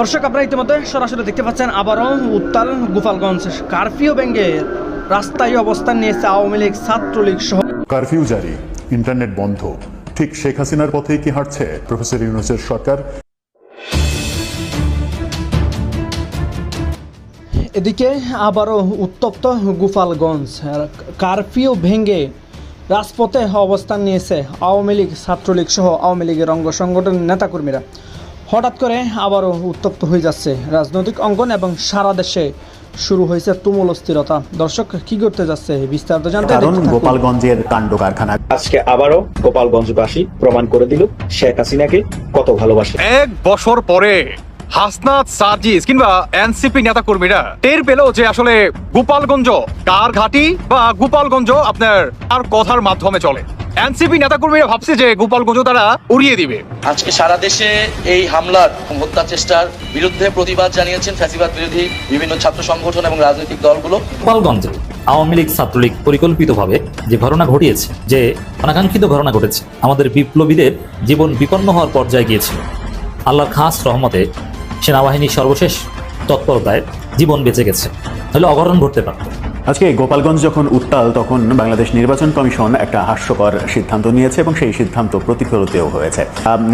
দর্শক আপনারা ইতিমধ্যে সরাসরি দেখতে পাচ্ছেন আবারও উত্তাল গোপালগঞ্জ কারফিউ ব্যাঙ্গে রাস্তায় অবস্থান নিয়েছে আওয়ামী লীগ ছাত্রলীগ সহ কারফিউ জারি ইন্টারনেট বন্ধ। ঠিক শেখ হাসিনার পথেই কি হাঁটছে প্রফেসর ইউনুসের সরকার? এদিকে আবারও উত্তপ্ত গোপালগঞ্জ। কারফিউ ভেঙে রাজপথে অবস্থান নিয়েছে আওয়ামী লীগ ছাত্রলীগ সহ আওয়ামী লীগের অঙ্গ সংগঠনের নেতাকর্মীরা। হঠাৎ করে আবারও উত্তপ্ত হয়ে যাচ্ছে রাজনৈতিক অঙ্গন এবং সারা দেশে শুরু হয়েছে তুমুল অস্থিরতা। দর্শক কি করতে যাচ্ছে বিস্তারিত জানতে কারণ গোপালগঞ্জের কাণ্ড কারখানা আজকে আবারও গোপালগঞ্জবাসী প্রমাণ করে দিল শেখ হাসিনাকে কত ভালোবাসে। এক বছর পরে হাসনাত সার্জিস কিংবা এনসিপি নেতা কর্মীরা। টের পেল যে আসলে গোপালগঞ্জ কার ঘাটি বা গোপালগঞ্জ আপনার আর কথার মাধ্যমে চলে। এনসিপি নেতা কর্মীরা ভাবছে যে গোপালগঞ্জ তারা উড়িয়ে দিবে। আজকে সারা দেশে এই হামলার হত্যা চেষ্টার বিরুদ্ধে প্রতিবাদ জানিয়েছেন ফ্যাসিবাদ বিরোধী বিভিন্ন ছাত্র সংগঠন এবং রাজনৈতিক দলগুলো। গোপালগঞ্জে আওয়ামী লীগ ছাত্রলীগ পরিকল্পিতভাবে যে ঘটনা ঘটিয়েছে যে অনাকাঙ্ক্ষিত ঘটনা ঘটেছে আমাদের বিপ্লবীদের জীবন বিপন্ন হওয়ার পর্যায়ে গিয়েছিল। আল্লাহর খাস রহমতে সেনাবাহিনীর সর্বশেষ তৎপরতায় জীবন বেঁচে গেছে। তাহলে অঘটন ঘটতে পারত। আজকে গোপালগঞ্জ যখন উত্তাল তখন বাংলাদেশ নির্বাচন কমিশন একটা হাস্যকর সিদ্ধান্ত নিয়েছে এবং সেই সিদ্ধান্ত প্রতিফলিতও হয়েছে।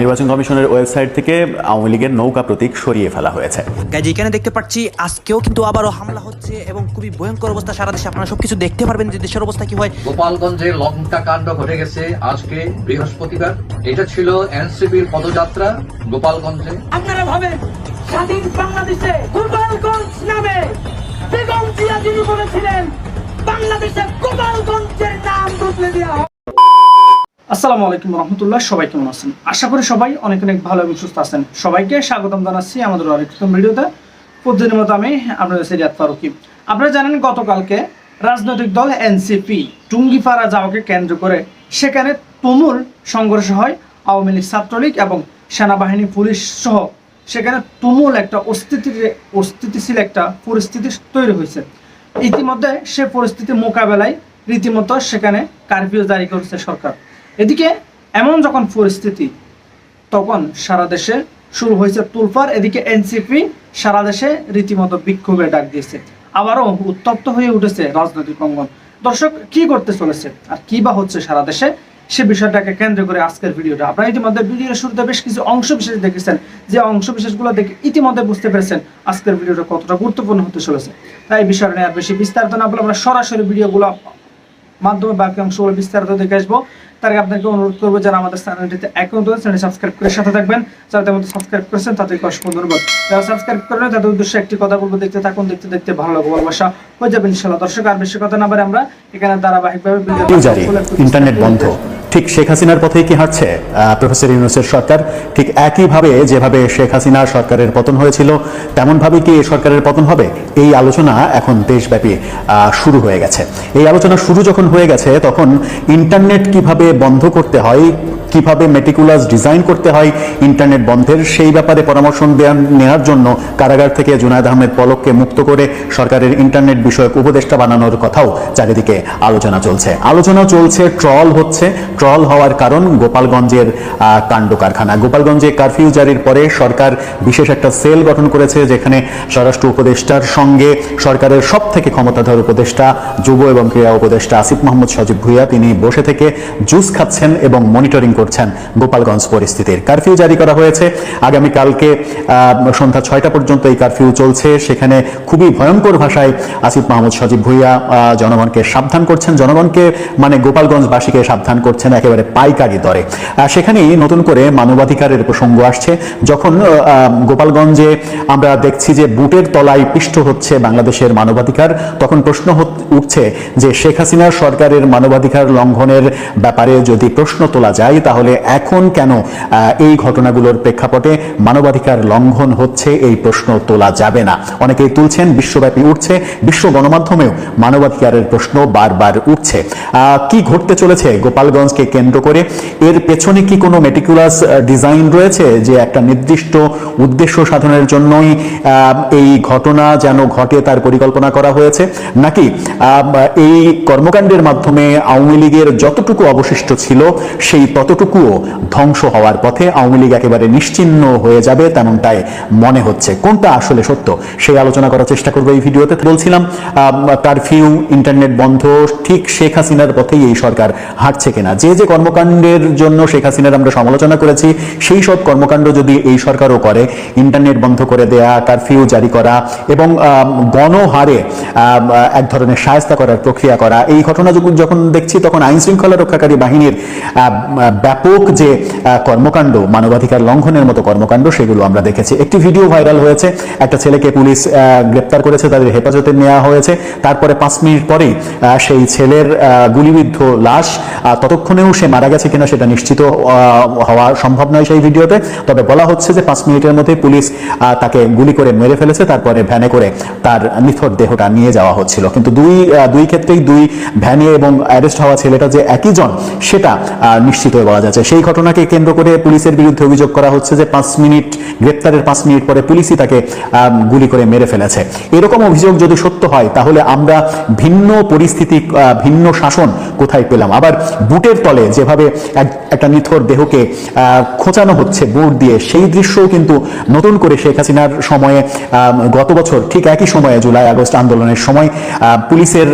নির্বাচন কমিশনের ওয়েবসাইট থেকে আওয়ামী লীগের নৌকা প্রতীক সরিয়ে ফেলা হয়েছে। গাইজ এখানে দেখতে পাচ্ছি আজকেও কিন্তু আবারও হামলা হচ্ছে এবং খুবই ভয়ঙ্কর অবস্থা সারা দেশে। আপনারা সবকিছু দেখতে পারবেন যে দেশের অবস্থা কি হয়। গোপালগঞ্জে লঙ্কা কাণ্ড ঘটে গেছে আজকে বৃহস্পতিবার। এটা ছিল এনসিপির পদযাত্রা গোপালগঞ্জে। আপনারা ভাবেন স্বাধীন বাংলাদেশে গোপালগঞ্জ নামে বেগম জিয়া যিনি বলেছিলেন বাংলাদেশে গোপালগঞ্জের নাম বদলে দেওয়া আসসালামু আলাইকুম রহমতুল্লাহ, সবাই কেমন আছেন? আশা করি সবাই অনেক অনেক ভালো এবং সুস্থ আছেন। সবাইকে স্বাগতম জানাচ্ছি আমাদের আরেকটি ভিডিওতে। প্রতিদিনের মতো আমি আপনাদের সিরিয়াত ফারুকি। আপনারা জানেন, গতকালকে রাজনৈতিক দল এনসিপি টুঙ্গিপাড়া যাওয়াকে কেন্দ্র করে সেখানে তুমুল সংঘর্ষ হয়। আওয়ামী লীগ ছাত্রলীগ এবং সেনাবাহিনী, পুলিশ সহ সেখানে তুমুল একটা অস্থিতি অস্থিতিশীল একটা পরিস্থিতি তৈরি হয়েছে। ইতিমধ্যে সে পরিস্থিতি মোকাবেলায় রীতিমতো সেখানে কারফিউ জারি করেছে সরকার। এদিকে এমন যখন পরিস্থিতি, তখন সারা দেশে শুরু হয়েছে তুলফার। এদিকে এনসিপি সারা দেশে রীতিমতো বিক্ষোভের ডাক দিয়েছে। আবারও উত্তপ্ত হয়ে উঠেছে রাজনৈতিক অঙ্গন। দর্শক, কি করতে চলেছে আর কি বা হচ্ছে সারা দেশে? সে বিষয়টাকে কেন্দ্র করে আজকের ভিডিওটা। আপনারা ইতিমধ্যে ভিডিওর শুরুতে বেশ কিছু অংশ বিশেষ দেখেছেন। যে অংশ বিশেষগুলো দেখে ইতিমধ্যে বুঝতে পেরেছেন আজকের ভিডিওটা কতটা গুরুত্বপূর্ণ হতে চলেছে। তাই এই বিষয়টা নিয়ে আর বেশি বিস্তারিত না বলে আমরা সরাসরি ভিডিওগুলো মাধ্যমে বাকি অংশগুলো বিস্তারিত দেখে আসব। তার আগে আপনাকে অনুরোধ করব যারা আমাদের চ্যানেলটিতে অ্যাকাউন্ট রয়েছে চ্যানেল সাবস্ক্রাইব করে সাথে থাকবেন। যারা তেমন সাবস্ক্রাইব করেছেন তাদেরকে অসংখ্য ধন্যবাদ। যারা সাবস্ক্রাইব করেন তাদের উদ্দেশ্যে একটি কথা বলব দেখতে থাকুন দেখতে দেখতে ভালো লাগবে ভালোবাসা হয়ে যাবে ইনশাল্লাহ দর্শক আর বেশি কথা না বলে আমরা এখানে ধারাবাহিকভাবে ইন্টারনেট বন্ধ। ঠিক শেখ হাসিনার পথেই কি হাঁটছে? প্রফেসর ইউনুসের সরকার ঠিক একইভাবে যেভাবে শেখ হাসিনা সরকারের পতন হয়েছিল তেমনভাবে কি সরকারের পতন হবে? এই আলোচনা এখন দেশব্যাপী শুরু হয়ে গেছে। এই আলোচনা শুরু যখন হয়ে গেছে, তখন ইন্টারনেট কীভাবে বন্ধ করতে হয় কীভাবে মেটিকুলাস ডিজাইন করতে হয় ইন্টারনেট বন্ধের সেই ব্যাপারে পরামর্শ নেওয়ার জন্য কারাগার থেকে জুনায়দ আহমেদ পলককে মুক্ত করে সরকারের ইন্টারনেট বিষয়ক উপদেষ্টা বানানোর কথাও চারিদিকে আলোচনা চলছে। আলোচনা চলছে, ট্রল হচ্ছে। ট্রল হওয়ার কারণ গোপালগঞ্জের কাণ্ড কারখানা গোপালগঞ্জে কারফিউ জারির পরে সরকার বিশেষ একটা সেল গঠন করেছে যেখানে স্বরাষ্ট্র উপদেষ্টার সঙ্গে সরকারের সব থেকে ক্ষমতাধর উপদেষ্টা, যুব এবং ক্রীড়া উপদেষ্টা আসিফ মোহাম্মদ সজীব ভুইয়া, তিনি বসে থেকে জুস খাচ্ছেন এবং মনিটরিং করছেন গোপালগঞ্জ পরিস্থিতির। কারফিউ জারি করা হয়েছে। আগামীকালকে আহ, সন্ধ্যা ছয়টা পর্যন্ত এই কারফিউ চলছে। সেখানে খুবই ভয়ঙ্কর ভাষায় আসিফ মাহমুদ সজীব ভুইয়া জনগণকে সাবধান করছেন। জনগণকে মানে গোপালগঞ্জবাসীকে সাবধান করছেন একেবারে পাইকারি দরে। সেখানেই নতুন করে মানবাধিকারের প্রসঙ্গ আসছে। যখন গোপালগঞ্জে আমরা দেখছি যে বুটের তলায় পিষ্ট হচ্ছে বাংলাদেশের মানবাধিকার তখন প্রশ্ন উঠছে যে শেখ হাসিনার সরকারের মানবাধিকার লঙ্ঘনের ব্যাপারে যদি প্রশ্ন তোলা যায় তাহলে এখন কেন এই ঘটনাগুলোর প্রেক্ষাপটে মানবাধিকার লঙ্ঘন হচ্ছে এই প্রশ্ন তোলা যাবে না? অনেকেই তুলছেন বিশ্বব্যাপী উঠছে, বিশ্ব গণমাধ্যমেও মানবাধিকারের প্রশ্ন বারবার উঠছে। কি ঘটতে চলেছে গোপালগঞ্জকে কেন্দ্র করে? এর পেছনে কি কোনো মেটিকুলাস ডিজাইন রয়েছে যে একটা নির্দিষ্ট উদ্দেশ্য সাধনের জন্যই এই ঘটনা যেন ঘটে তার পরিকল্পনা করা হয়েছে? নাকি এই কর্মকাণ্ডের মাধ্যমে আওয়ামী লীগের যতটুকু অবশিষ্ট ছিল, সেই ততটুকু যতটুকুও ধ্বংস হওয়ার পথে আওয়ামী লীগ একেবারে নিশ্চিহ্ন হয়ে যাবে তেমনটাই মনে হচ্ছে। কোনটা আসলে সত্য? সেই আলোচনা করার চেষ্টা করব এই ভিডিওতে। বলছিলাম কারফিউ ইন্টারনেট বন্ধ, ঠিক শেখ হাসিনার পথেই এই সরকার হাঁটছে কিনা? যে যে কর্মকাণ্ডের জন্য শেখ হাসিনার আমরা সমালোচনা করেছি, সেই সব কর্মকাণ্ড যদি এই সরকারও করে, ইন্টারনেট বন্ধ করে দেয়া কারফিউ জারি করা এবং গণহারে এক ধরনের সায়স্তা করার প্রক্রিয়া করা, এই ঘটনা যখন দেখছি, তখন আইন শৃঙ্খলা রক্ষাকারী বাহিনীর ব্যাপক যে কর্মকাণ্ড, মানবাধিকার লঙ্ঘনের মতো কর্মকাণ্ড, সেগুলো আমরা দেখেছি। একটি ভিডিও ভাইরাল হয়েছে। একটা ছেলেকে পুলিশ গ্রেপ্তার করেছে, তাদের হেফাজতে নেওয়া হয়েছে। তারপরে পাঁচ মিনিট পরেই সেই ছেলের গুলিবিদ্ধ লাশ ততক্ষণেও সে মারা গেছে কিনা সেটা নিশ্চিত হওয়া সম্ভব নয় সেই ভিডিওতে। তবে বলা হচ্ছে যে পাঁচ মিনিটের মধ্যে পুলিশ তাকে গুলি করে মেরে ফেলেছে। তারপরে ভ্যানে করে তার নিথর দেহটা নিয়ে যাওয়া হচ্ছিল। কিন্তু দুই দুই ক্ষেত্রেই দুই ভ্যানে এবং অ্যারেস্ট হওয়া ছেলেটা যে একই জন, সেটা নিশ্চিত বলা যাচ্ছে। সেই ঘটনাকে কেন্দ্র করে পুলিশের বিরুদ্ধে অভিযোগ করা হচ্ছে যে পাঁচ মিনিট, গ্রেপ্তারের পাঁচ মিনিট পরে পুলিশই তাকে গুলি করে মেরে ফেলেছে। এরকম অভিযোগ যদি সত্য হয়, তাহলে আমরা ভিন্ন পরিস্থিতি ভিন্ন শাসন কোথায় পেলাম? আবার বুটের তলে যেভাবে এক- একটা নিথর দেহকে খোঁচানো হচ্ছে, বুট দিয়ে, সেই দৃশ্যও কিন্তু নতুন করে শেখ হাসিনার সময়ে গত বছর ঠিক একই সময়ে জুলাই, আগস্ট আন্দোলনের সময় পুলিশের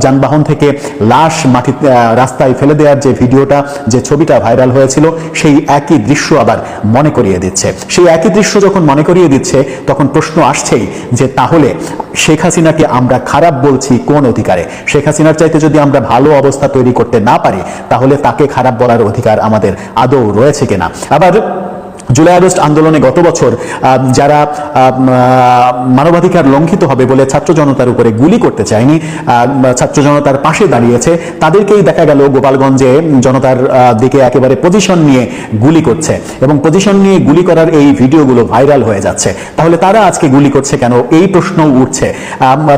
যানবাহন থেকে লাশ মাটি রাস্তায় ফেলে দেওয়ার যে ভিডিওটা, যে ছবিটা ভাইরাল হয়েছিল, সেই একই দৃশ্য আবার মনে করিয়ে দিচ্ছে। সেই একই দৃশ্য যখন মনে করিয়ে দিচ্ছে, তখন প্রশ্ন আসছেই যে তাহলে শেখ হাসিনাকে আমরা খারাপ বলছি কোন অধিকারে? শেখ হাসিনার চাইতে যদি আমরা ভালো অবস্থা তৈরি করতে না পারি, তাহলে তাকে খারাপ বলার অধিকার আমাদের আদৌ রয়েছে কিনা? আবার জুলাই আগস্ট আন্দোলনে গত বছর যারা মানবাধিকার লঙ্ঘিত হবে বলে ছাত্র জনতার উপরে গুলি করতে চায়নি ছাত্র জনতার পাশে দাঁড়িয়েছে, তাদেরকেই দেখা গেল গোপালগঞ্জে জনতার দিকে একেবারে পজিশন নিয়ে গুলি করছে। এবং পজিশন নিয়ে গুলি করার এই ভিডিওগুলো ভাইরাল হয়ে যাচ্ছে। তাহলে তারা আজকে গুলি করছে কেন? এই প্রশ্ন উঠছে।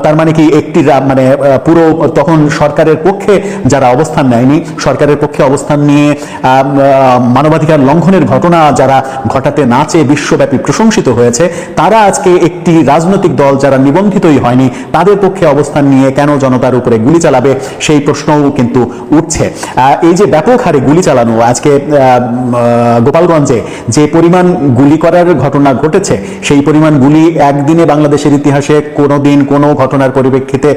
তার মানে কি একটি মানে পুরো তখন সরকারের পক্ষে যারা অবস্থান নেয়নি, সরকারের পক্ষে অবস্থান নিয়ে মানবাধিকার লঙ্ঘনের ঘটনা যারা ঘটাতে না চেয়ে বিশ্বব্যাপী প্রশংসিত হয়েছে, তারা আজকে একটি রাজনৈতিক দল যারা নিবন্ধিতই হয়নি, তাদের পক্ষে অবস্থান নিয়ে কেন জনতার উপরে গুলি চালাবে সেই প্রশ্নও কিন্তু উঠছে। এই যে ব্যাপক হারে গুলি চালানো, আজকে গোপালগঞ্জে যে পরিমাণ গুলি করার ঘটনা ঘটেছে, সেই পরিমাণ গুলি একদিনে বাংলাদেশের ইতিহাসে কোনো দিন কোনো ঘটনার পরিপ্রেক্ষিতে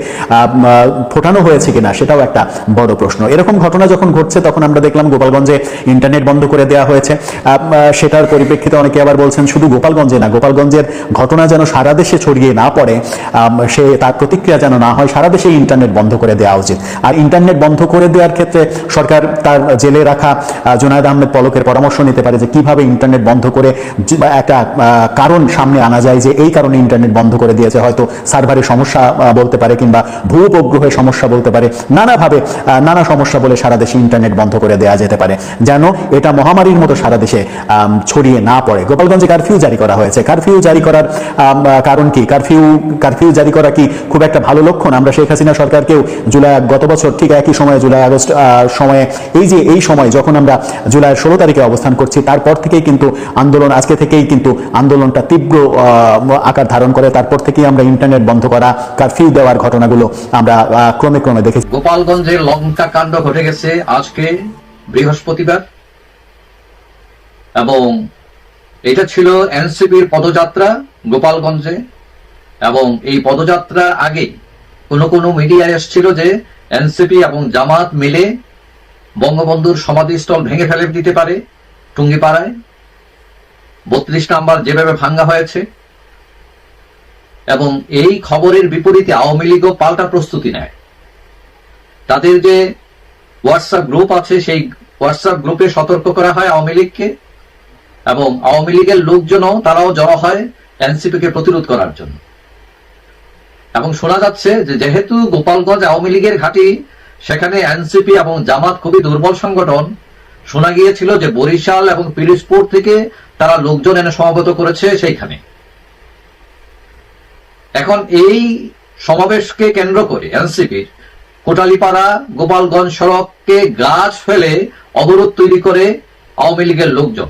ফোটানো হয়েছে কিনা, সেটাও একটা বড় প্রশ্ন। এরকম ঘটনা যখন ঘটছে, তখন আমরা দেখলাম গোপালগঞ্জে ইন্টারনেট বন্ধ করে দেওয়া হয়েছে। সেটার পরিপ্রেক্ষিতে অনেকে আবার বলছেন শুধু গোপালগঞ্জে না গোপালগঞ্জের ঘটনা যেন সারা দেশে ছড়িয়ে না পড়ে সে তার প্রতিক্রিয়া যেন না হয় সারা দেশে ইন্টারনেট বন্ধ করে দেওয়া উচিত। আর ইন্টারনেট বন্ধ করে দেওয়ার ক্ষেত্রে সরকার তার জেলে রাখা জুনায়দ আহমেদ পলকের পরামর্শ নিতে পারে যে কীভাবে ইন্টারনেট বন্ধ করে একটা কারণ সামনে আনা যায় যে এই কারণে ইন্টারনেট বন্ধ করে দিয়েছে। হয়তো সার্ভারের সমস্যা বলতে পারে কিংবা ভূ উপগ্রহের সমস্যা বলতে পারে। নানাভাবে নানা সমস্যা বলে সারা দেশে ইন্টারনেট বন্ধ করে দেওয়া যেতে পারে। যেন এটা মহামারীর মতো সারা দেশে আম, ছড়িয়ে না পড়ে। গোপালগঞ্জে কারফিউ জারি করা হয়েছে। কারফিউ জারি করার কারণ কি? কারফিউ কারফিউ জারি করা কি খুব একটা ভালো লক্ষণ? আমরা শেখ হাসিনা সরকারকেও জুলাই, গত বছর ঠিক একই সময়ে, জুলাই আগস্ট সময়ে এই যে এই সময় যখন আমরা জুলাই ষোলো তারিখে অবস্থান করছি, তারপর থেকেই কিন্তু আন্দোলন, আজকে থেকেই কিন্তু আন্দোলনটা তীব্র আকার ধারণ করে। তারপর থেকেই আমরা ইন্টারনেট বন্ধ করা কারফিউ দেওয়ার ঘটনাগুলো আমরা ক্রমে ক্রমে দেখেছি। গোপালগঞ্জের লঙ্কা কাণ্ড ঘটে গেছে আজকে বৃহস্পতিবার এবং এটা ছিল এনসিপির পদযাত্রা গোপালগঞ্জে এবং এই পদযাত্রা আগে কোনো কোনো মিডিয়ায় এসেছিল যে এনসিপি এবং জামাত মিলে বঙ্গবন্ধুর সমাধিস্থল ভেঙে ফেলে দিতে পারে টুঙ্গিপাড়ায়। বত্রিশ নাম্বার যেভাবে ভাঙ্গা হয়েছে এবং এই খবরের বিপরীতে আওয়ামী লীগও পাল্টা প্রস্তুতি নেয়। তাদের যে হোয়াটসঅ্যাপ গ্রুপ আছে, সেই হোয়াটসঅ্যাপ গ্রুপে সতর্ক করা হয় আওয়ামী লীগকে। এবং আওয়ামী লীগের লোকজনও তারাও জড়ো হয় এনসিপি কে প্রতিরোধ করার জন্য। এবং শোনা যাচ্ছে যেহেতু গোপালগঞ্জ আওয়ামী লীগের ঘাঁটি, সেখানে এনসিপি এবং জামাত খুবই দুর্বল সংগঠন, শোনা গিয়েছিল যে বরিশাল এবং পিরিজপুর থেকে তারা লোকজন এনে সমাবেত করেছে সেইখানে। এখন এই সমাবেশকে কেন্দ্র করে এনসিপির কোটালীপাড়া, গোপালগঞ্জ সড়ককে গাছ ফেলে অবরোধ তৈরি করে আওয়ামী লীগের লোকজন।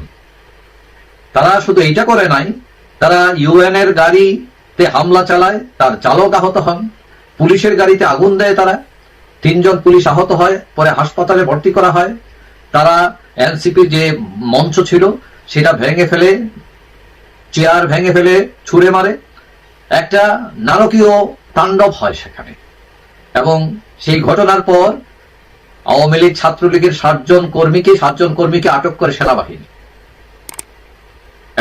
তারা শুধু এইটা করে নাই, তারা ইউএন এর গাড়িতে হামলা চালায়, তার চালক আহত হন, পুলিশের গাড়িতে আগুন দেয় তারা, তিনজন পুলিশ আহত হয়, পরে হাসপাতালে ভর্তি করা হয়, তারা এনসিপির যে মঞ্চ ছিল, সেটা ভেঙে ফেলে, চেয়ার ভেঙে ফেলে, ছুঁড়ে মারে। একটা নারকীয় তাণ্ডব হয় সেখানে। এবং সেই ঘটনার পর আওয়ামী লীগ ছাত্রলীগের সাতজন কর্মীকে সাতজন কর্মীকে আটক করে সেনাবাহিনী।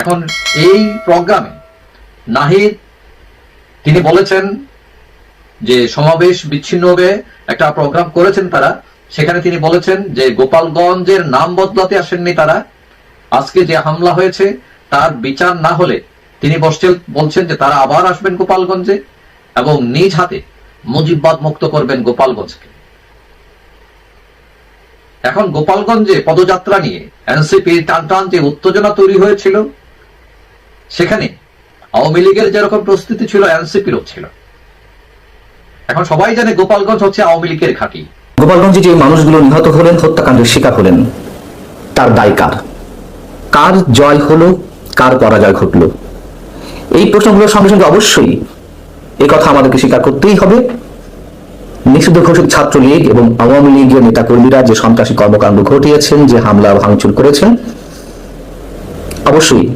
এখন এই প্রোগ্রামে নাহিদ, তিনি বলেছেন যে সমাবেশ বিচ্ছিন্নভাবে একটা প্রোগ্রাম করেছেন তারা। সেখানে তিনি বলেছেন যে গোপালগঞ্জের নাম বদলাতে আসেননি তারা। আজকে যে হামলা হয়েছে, তার বিচার না হলে তিনি বলছেন যে তারা আবার আসবেন গোপালগঞ্জে এবং নিজ হাতে মুজিববাদ মুক্ত করবেন গোপালগঞ্জকে। এখন গোপালগঞ্জে পদযাত্রা নিয়ে এনসিপি টান টান যে উত্তেজনা তৈরি হয়েছিল সেখানে আওয়ামী লীগের যেরকম প্রস্তুতি ছিল এনসিপিরও ছিল। এখন সবাই জানে গোপালগঞ্জ হচ্ছে আওয়ামী লীগের ঘাঁটি গোপালগঞ্জে যে মানুষগুলো নিহত হলেন, হত্যাকাণ্ডের শিকার হলেন, তার দায় কার? কার জয় হলো, কার পরাজয় ঘটলো? এই প্রশ্নগুলোর সঙ্গে সঙ্গে অবশ্যই এই কথা আমাদেরকে স্বীকার করতেই হবে। নিষিদ্ধ ঘোষিত ছাত্রলীগ এবং আওয়ামী লীগের নেতাকর্মীরা যে সন্ত্রাসী কর্মকাণ্ড ঘটিয়েছেন, যে হামলা ভাঙচুর করেছেন, অবশ্যই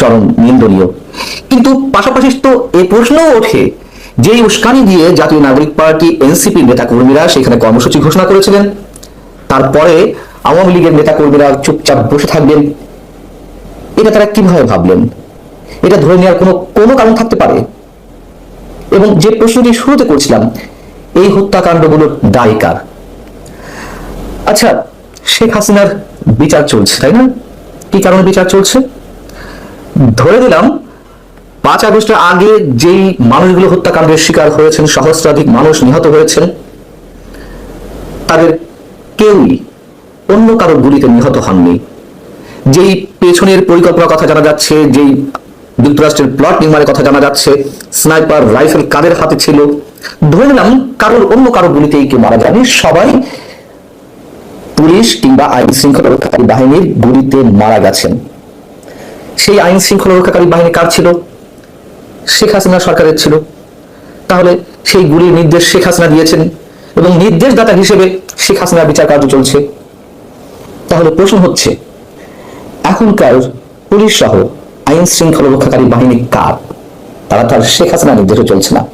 চরম নিন্দনীয়। কিন্তু পাশাপাশি তো এই প্রশ্নও ওঠে যে উস্কানি দিয়ে জাতীয় নাগরিক পার্টি এনসিপি নেতাকর্মীরা সেখানে কর্মসূচি ঘোষণা করেছিলেন, তারপরে আওয়ামী লীগের নেতাকর্মীরা চুপচাপ বসে থাকবেন। এটা তারা কীভাবে ভাবলেন? এটা ধরে নেওয়ার কোনো কোনো কারণ থাকতে পারে? এবং যে প্রশ্নটি শুরুতে করছিলাম, এই হত্যাকাণ্ডগুলোর দায় কার? আচ্ছা শেখ হাসিনার বিচার চলছে, তাই না? কি কারণে বিচার চলছে? ধরে দিলাম পাঁচ আগস্টের আগে যেই মানুষগুলো হত্যাকাণ্ডের শিকার হয়েছেন, সহস্রাধিক মানুষ নিহত হয়েছেন, তাদের কেউই অন্য কারও গুলিতে নিহত হননি। যেই পেছনের পরিকল্পনার কথা জানা যাচ্ছে, যেই যুক্তরাষ্ট্রের প্লট নির্মাণের কথা জানা যাচ্ছে, স্নাইপার রাইফেল কাদের হাতে ছিল, ধরে নিলাম কারোর অন্য কারও গুলিতেই কেউ মারা যায়নি। সবাই পুলিশ কিংবা আইন শৃঙ্খলা রক্ষাকারী বাহিনীর গুলিতে মারা গেছেন। সেই আইন শৃঙ্খলা রক্ষাকারী বাহিনী কার ছিল? শেখ হাসিনা সরকারের ছিল। তাহলে সেই গুলির নির্দেশ শেখ হাসিনা দিয়েছেন এবং নির্দেশদাতা হিসেবে শেখ হাসিনার বিচার কার্য চলছে। তাহলে প্রশ্ন হচ্ছে, এখনকার পুলিশ সহ আইন শৃঙ্খলা রক্ষাকারী বাহিনী কার? তারা তার শেখ হাসিনা নির্দেশে চলছে না।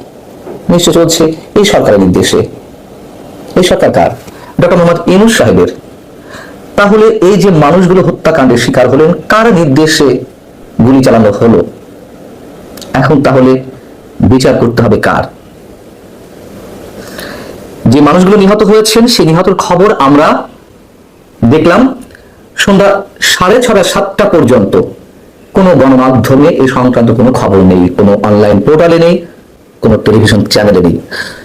নিশ্চয় চলছে এই সরকারের নির্দেশে। এই সরকার কার? ডক্টর মোহাম্মদ ইনুস সাহেবের। তাহলে এই যে মানুষগুলো হত্যাকাণ্ডের শিকার হলেন, কার নির্দেশে গুলি চালানো হলো। এখন তাহলে বিচার করতে হবে কার? যে মানুষগুলো নিহত হয়েছেন, সেই নিহতর খবর আমরা দেখলাম সন্ধ্যা সাড়ে ছটা, সাতটা পর্যন্ত। কোনো গণমাধ্যমে এই সংক্রান্ত কোনো খবর নেই, কোনো অনলাইন পোর্টালে নেই, কোনো টেলিভিশন চ্যানেলে নেই।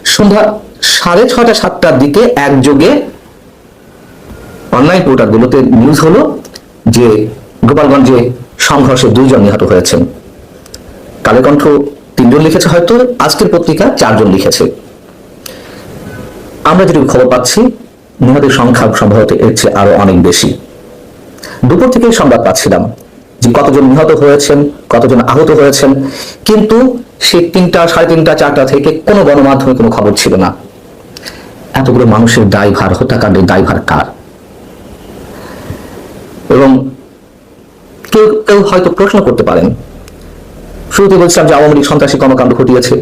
সন্ধ্যা সাড়ে ছটা, সাতটার দিকে একযোগে অনলাইন পোর্টালগুলোতে নিউজ হলো যে গোপালগঞ্জে সংঘর্ষে দুইজন নিহত হয়েছেন। কালের কণ্ঠ তিনজন লিখেছে হয়তো, আজকের পত্রিকা চারজন লিখেছে। আমরা যেটুকু খবর পাচ্ছি, নিহতের সংখ্যা সম্ভবত এর চেয়ে আরও অনেক বেশি। দুপুর থেকেই সংবাদ পাচ্ছিলাম যে কতজন নিহত হয়েছেন, কতজন আহত হয়েছেন, কিন্তু সে তিনটা, সাড়ে তিনটা, চারটা থেকে কোনো গণমাধ্যমে কোনো খবর ছিল না। এতগুলো মানুষের দায়ভার, হত্যাকাণ্ডের দায়ভার কার? এবং কেউ কেউ হয়তো প্রশ্ন করতে পারেন। শুরুতে বলছিলাম যে আওয়ামী লীগ সন্ত্রাসী কর্মকাণ্ড ঘটিয়েছে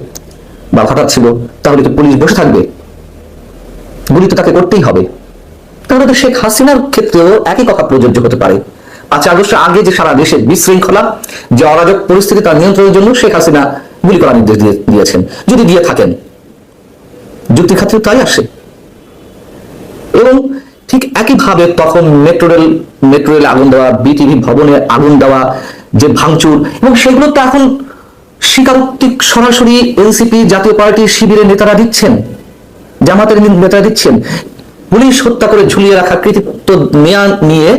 বা ঘটাচ্ছিল, তাহলে তো পুলিশ বসে থাকবে। গুলি তো তাকে করতেই হবে। তাহলে তো শেখ হাসিনার ক্ষেত্রেও একই কথা প্রযোজ্য হতে পারে। পাঁচ আগস্টের আগে যে সারা দেশে বিশৃঙ্খলা, যে অরাজক পরিস্থিতি তার নিয়ন্ত্রণের জন্য শেখ হাসিনা গুলি করার নির্দেশ দিয়েছেন। যদি দিয়ে থাকেন, যুক্তির ক্ষেত্রে তাই আসে। এবং ঠিক একইভাবে তখন মেট্রো রেল মেট্রো রেল আগুন দেওয়া বিটিভি ভবনে আগুন দেওয়া, যে ভাঙচুর, এবং সেগুলো তো এখন স্বীকারোক্তি সরাসরি এনসিপি জাতীয় পার্টির শিবিরের নেতারা দিচ্ছেন, জামাতের নেতারা দিচ্ছেন। পুলিশ হত্যা করে ঝুলিয়ে রাখা কৃতিত্ব নেয়া নিয়ে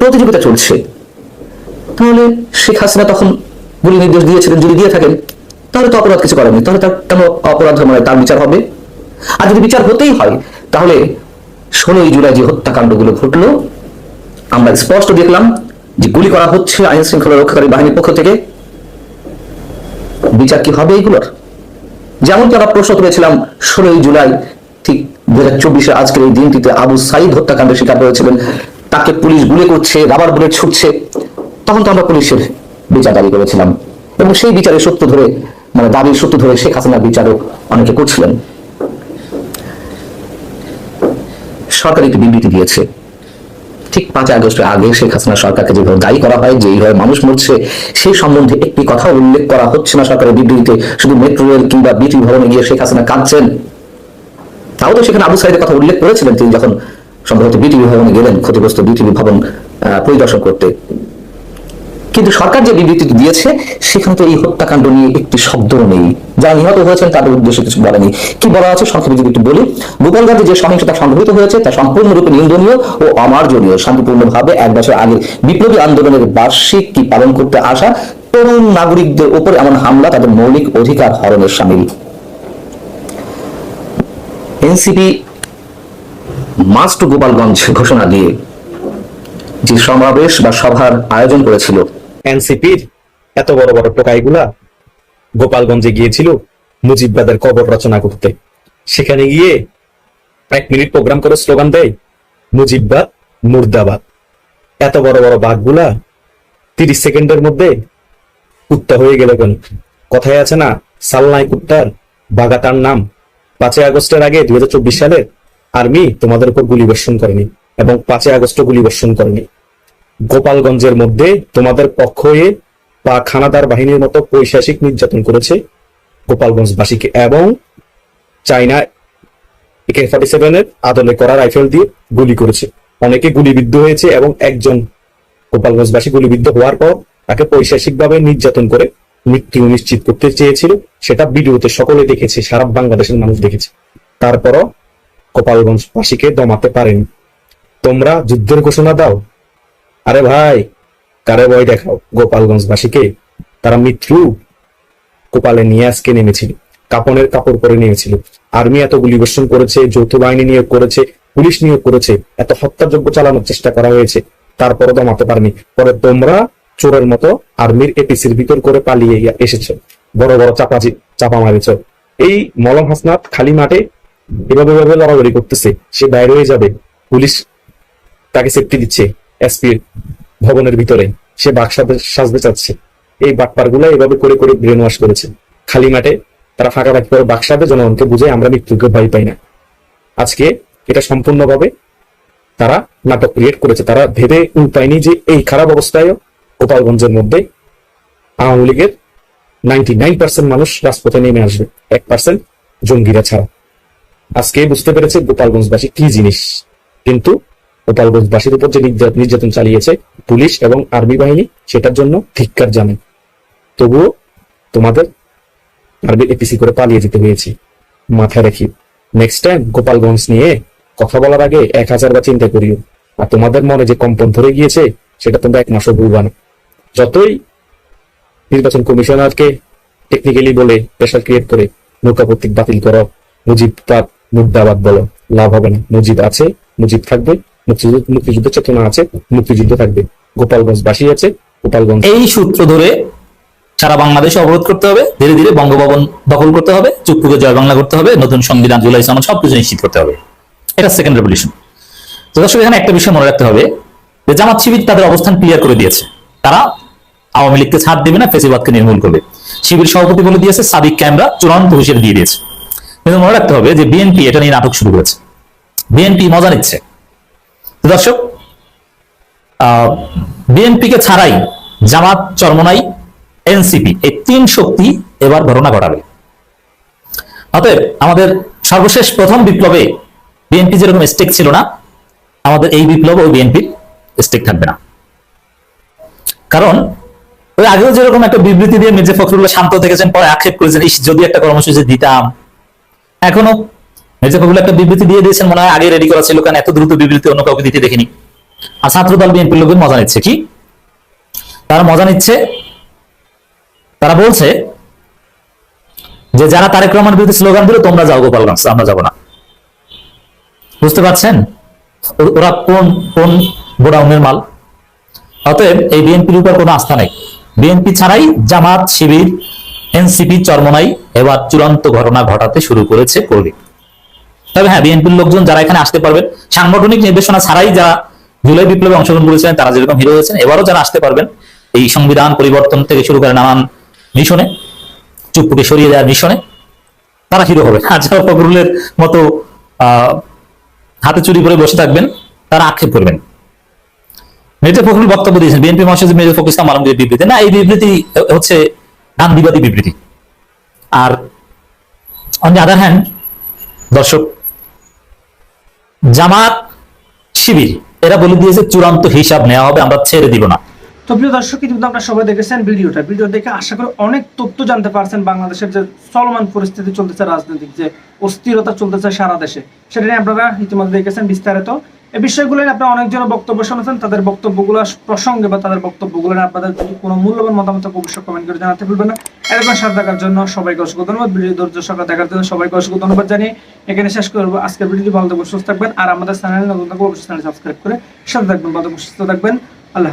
প্রতিযোগিতা চলছে। তাহলে শেখ হাসিনা তখন গুলি নির্দেশ দিয়েছিলেন, যদি দিয়ে থাকেন, তাহলে তো অপরাধ কিছু করেনি তাহলে তার কেন অপরাধ মানে তার বিচার হবে? আর যদি বিচার হতেই হয়, তাহলে ষোলোই জুলাই যে হত্যাকাণ্ডগুলো ঘটলো, আমরা স্পষ্ট দেখলাম যে গুলি করা হচ্ছে আইন শৃঙ্খলা রক্ষাকারী বাহিনীর পক্ষ থেকে। বিচার কি হবে এইগুলোর যেমনকি আমরা প্রশ্ন তুলেছিলাম, ষোলোই জুলাই, ঠিক দু হাজার চব্বিশে আজকের এই দিনটিতে আবু সাইদ হত্যাকাণ্ডের শিকার হয়েছিলেন। তাকে পুলিশ গুলি করছে, রাবার বুলেট ছুটছে। তখন তো আমরা পুলিশের বিচার দাবি করেছিলাম। এবং সেই বিচারের সত্য ধরে মানে দাবির সত্য ধরে শেখ হাসিনার বিচারও অনেকে করছিলেন। সরকার একটি বিবৃতি দিয়েছে। ঠিক পাঁচ আগস্টের আগে শেখ হাসিনা সরকারকে যেভাবে দায়ী করা হয়, যে এইভাবে মানুষ মরছে সেই সম্বন্ধে একটি কথা উল্লেখ করা হচ্ছে না সরকারের বিবৃতিতে। শুধু মেট্রো রেল কিংবা বিটি ভবনে গিয়ে শেখ হাসিনা কাঁদছেন। তাও তো সেখানে আবু সাইদের কথা উল্লেখ করেছিলেন তিনি যখন সম্ভবত বিটিভি ভবনে গেলেন, ক্ষতিগ্রস্ত বিটিভি ভবন পরিদর্শন করতে। কিন্তু সরকার যে বিবৃতি দিয়েছে, সেখানে তো এই হত্যাকাণ্ড নিয়ে একটি শব্দ নেই। যারা নিহত হয়েছেন, তাদের উদ্দেশ্যে কিছু বলেনি কি বলা আছে, সংক্ষেপে যদি একটু বলি গোপালগঞ্জে যে সহিংসতা সংঘটিত হয়েছে, তা সম্পূর্ণরূপে নিন্দনীয় ও অমার্জনীয়। শান্তিপূর্ণভাবে এক বছর আগে বিপ্লবী আন্দোলনের বার্ষিক কি পালন করতে আসা তরুণ নাগরিকদের উপরে এমন হামলা তাদের মৌলিক অধিকার হরণের সামিল। এনসিপি মাস্ট গোপালগঞ্জ ঘোষণা দিয়ে যে সমাবেশ বা সভার আয়োজন করেছিল এনসিপির এত বড় বড় টোকাইগুলা গোপালগঞ্জে গিয়েছিল মুজিববাদের কবর রচনা করতে। সেখানে গিয়ে এক মিনিট প্রোগ্রাম করে স্লোগান দেয়, মুজিববাদ, মুর্দাবাদ। এত বড় বড় বাঘগুলা তিরিশ সেকেন্ডের মধ্যে কুত্তা হয়ে গেল কেন? কথায় আছে না সালনাই কুত্তার বাগাতার নাম। পাঁচই আগস্টের আগে দুই হাজার চব্বিশ সালে আর্মি তোমাদের উপর গুলি বর্ষণ করেনি এবং পাঁচই আগস্ট গুলি বর্ষণ করেনি। গোপালগঞ্জের মধ্যে তোমাদের পক্ষ হয়ে বা খানাদার বাহিনীর মতো পৈশাসিক নির্যাতন করেছে গোপালগঞ্জবাসীকে এবং চাইনা একে ফর্টি সেভেনের আদলে করা রাইফেল দিয়ে গুলি করেছে। অনেকে গুলিবিদ্ধ হয়েছে এবং একজন গোপালগঞ্জবাসী গুলিবিদ্ধ হওয়ার পর তাকে পৈশাসিকভাবে নির্যাতন করে মৃত্যু নিশ্চিত করতে চেয়েছিল। সেটা ভিডিওতে সকলে দেখেছে, সারা বাংলাদেশের মানুষ দেখেছে। তারপরও গোপালগঞ্জবাসীকে দমাতে পারেনি। তোমরা যুদ্ধের ঘোষণা দাও। আরে ভাই, কারে ভয় দেখাও? গোপালগঞ্জবাসীকে? তারা মৃত্যু গোপালে নিয়ে আজকে নেমেছিল, কাপনের কাপড় পরে নেমেছিল। আর্মি এত গুলি বর্ষণ করেছে, যৌথ বাহিনী নিয়োগ করেছে, পুলিশ নিয়োগ করেছে, এত হত্যাযজ্ঞ চালানোর চেষ্টা করা হয়েছে। তারপরে দমাতে পারেনি। পরে তোমরা চোরের মতো আর্মির এপিসির ভিতর করে পালিয়ে এসেছ। বড় বড় চাপা চাপা মারিছ। এই মলম হাসনাত খালি মাঠে এভাবে এভাবে লড়ালড়ি করতেছে, সে বাইরে হয়ে যাবে। পুলিশ তাকে সেফটি দিচ্ছে। এসপির ভবনের ভিতরে। সে বাক সাজতে- চাচ্ছে। এই বাটপারগুলো এভাবে করে করে ব্রেন ওয়াশ করেছে। খালি মাঠে তারা ফাঁকা ফাঁকি করে বাকসাবে জনগণকে বুঝে আমরা মৃত্যুকে ভয় পাই না। আজকে এটা সম্পূর্ণভাবে তারা নাটক ক্রিয়েট করেছে। তারা ভেবে পায়নি যে এই খারাপ অবস্থায়ও গোপালগঞ্জের মধ্যে আওয়ামী লীগের নাইনটি নাইন পার্সেন্ট মানুষ রাজপথে নেমে আসবে। এক পার্সেন্ট জঙ্গিরা ছাড়া। আজকে বুঝতে পেরেছে গোপালগঞ্জবাসী কি জিনিস। কিন্তু গোপালগঞ্জবাসীর উপর যে নির্যা- নির্যাতন চালিয়েছে পুলিশ এবং আর্মি বাহিনী, সেটার জন্য ধিক্কার জানে তবুও তোমাদের আর্মি এপিসি করে পালিয়ে যেতে হয়েছে। মাথায় রাখি নেক্সট টাইম গোপালগঞ্জ নিয়ে কথা বলার আগে এক হাজার বার চিন্তা করিও। আর তোমাদের মনে যে কম্পন ধরে গিয়েছে, সেটা তোমরা এক মাসও ভুলবা না। যতই নির্বাচন কমিশনারকে টেকনিক্যালি বলে প্রেশার ক্রিয়েট করে, নৌকা প্রতীক বাতিল করো, মুজিব তার মুদ্রাবাদ বলো, লাভ হবে না। মুজিব আছে, মুজিব থাকবে। মুক্তিযুদ্ধ মুক্তিযুদ্ধ চেতনা আছে, মুক্তিযুদ্ধ থাকবে। গোপালগঞ্জ বাসী আছে, গোপালগঞ্জ এই সূত্র ধরে সারা বাংলাদেশে অবরোধ করতে হবে, ধীরে ধীরে বঙ্গভবন দখল করতে হবে চুপটুকে জয় বাংলা করতে হবে, নতুন সংবিধান, জুলাই সনদ সবকিছু নিশ্চিত করতে হবে। এটা সেকেন্ড রেভলিউশন তো দর্শক, এখানে একটা বিষয় মনে রাখতে হবে, যে জামাত শিবির তাদের অবস্থান ক্লিয়ার করে দিয়েছে। তারা আওয়ামী লীগকে ছাড় দেবে না, ফেসিবাদকে নির্মূল করবে। শিবির সভাপতি বলে দিয়েছে, সাদিক ক্যামেরা চূড়ান্ত হুঁশিয়ারি দিয়ে দিয়েছে। কিন্তু মনে রাখতে হবে যে বিএনপি এটা নিয়ে নাটক শুরু করেছে। বিএনপি মজা নিচ্ছে। দর্শক বিএনপি কে ছাড়াই জামাত চরমনাই, এনসিপি, এই তিন শক্তি এবার ঘটনা ঘটাবে। অতএব আমাদের সর্বশেষ প্রথম বিপ্লবে বিএনপি যেরকম স্টেক ছিল না, আমাদের এই বিপ্লব ও বিএনপির স্টেক থাকবে না। কারণ, ওই আগেও যেরকম একটা বিবৃতি দিয়ে মির্জা ফখরুল্লাহ শান্ত থেকেছেন, পরে আক্ষেপ করেছেন যদি একটা কর্মসূচি দিতাম এখনও মির্জা ফখরুল্লাহ একটা বিবৃতি দিয়ে দিয়েছেন, মনে হয় আগে রেডি করা ছিল, কারণ এত দ্রুত বিবৃতি অন্য কাউকে দিতে দেখিনি। আর লোকের মজা নিচ্ছে, কি? তারা মজা নিচ্ছে, তারা বলছে যে, যারা তারেক রহমান বিরুদ্ধে স্লোগান দিল, তোমরা যাও গোপালগঞ্জ, আমরা যাব না। বুঝতে পারছেন? ওরা কোন কোন গোডাউনের মাল? অতএব এই বিএনপির উপর কোনো আস্থা নেই। বিএনপি ছাড়াই জামাত, শিবির, এনসিপি, চরমনাই এবার চূড়ান্ত ঘটনা ঘটাতে শুরু করেছে করবে তবে হ্যাঁ বিএনপির লোকজন যারা এখানে আসতে পারবেন, সাংগঠনিক নির্দেশনা ছাড়াই যারা জুলাই বিপ্লবে অংশগ্রহণ করেছিলেন, তারা যেরকম হিরো হয়েছেন, এবারও যারা আসতে পারবেন, এই সংবিধান পরিবর্তন থেকে শুরু করে নানান মিশনে, চুপ্পুকে সরিয়ে দেওয়ার মিশনে, তারা হিরো হবে। আর যারা ফখরুলের মতো হাতে চুরি করে বসে থাকবেন, তারা আক্ষেপ করবেন। মির্জা ফখরুল বক্তব্য দিয়েছেন, বিএনপি মহাসচিব মির্জা ফখরুল ইসলাম আলমগীর বিবৃতি। না, এই বিবৃতি হচ্ছে গান্ধীবাদী বিবৃতি। আর অন দি আদার হ্যান্ড দর্শক জামাত শিবির এরা বলে দিয়েছে চূড়ান্ত হিসাব নেওয়া হবে আমরা ছেড়ে দিব না। তো প্রিয় দর্শক কিন্তু আপনারা সবাই দেখেছেন ভিডিওটা। ভিডিও দেখে আশা করি অনেক তথ্য জানতে পারছেন বাংলাদেশের যে চলমান পরিস্থিতি চলতেছে রাজনৈতিক যে অস্থিরতা চলতেছে সারা দেশে। সেটা নিয়ে আপনারা ইতিমধ্যে দেখেছেন বিস্তারিত। এই বিষয়গুলো নিয়ে আপনারা অনেকজনের বক্তব্য শুনেছেন তাদের বক্তব্যগুলো প্রসঙ্গে বা তাদের বক্তব্যগুলো নিয়ে আপনাদের যদি কোনো মূল্যবান মতামত অবশ্যই কমেন্ট করে জানাতে ভুলবেন না। এরকম সাথে দেখার জন্য সবাইকে অসংখ্য ধন্যবাদ। ভিডিও ধৈর্য সকাল দেখার জন্য সবাইকে অসংখ্য ধন্যবাদ জানিয়ে এখানে শেষ করব। আজকের ভিডিওটি ভালো থাকবেন সুস্থ থাকবেন। আর আমাদের চ্যানেল নতুন থাকবে অবশ্যই চ্যানেল সাবস্ক্রাইব করে সাথে থাকবেন ভালো থাকবেন, সুস্থ থাকবেন। আল্লাহ।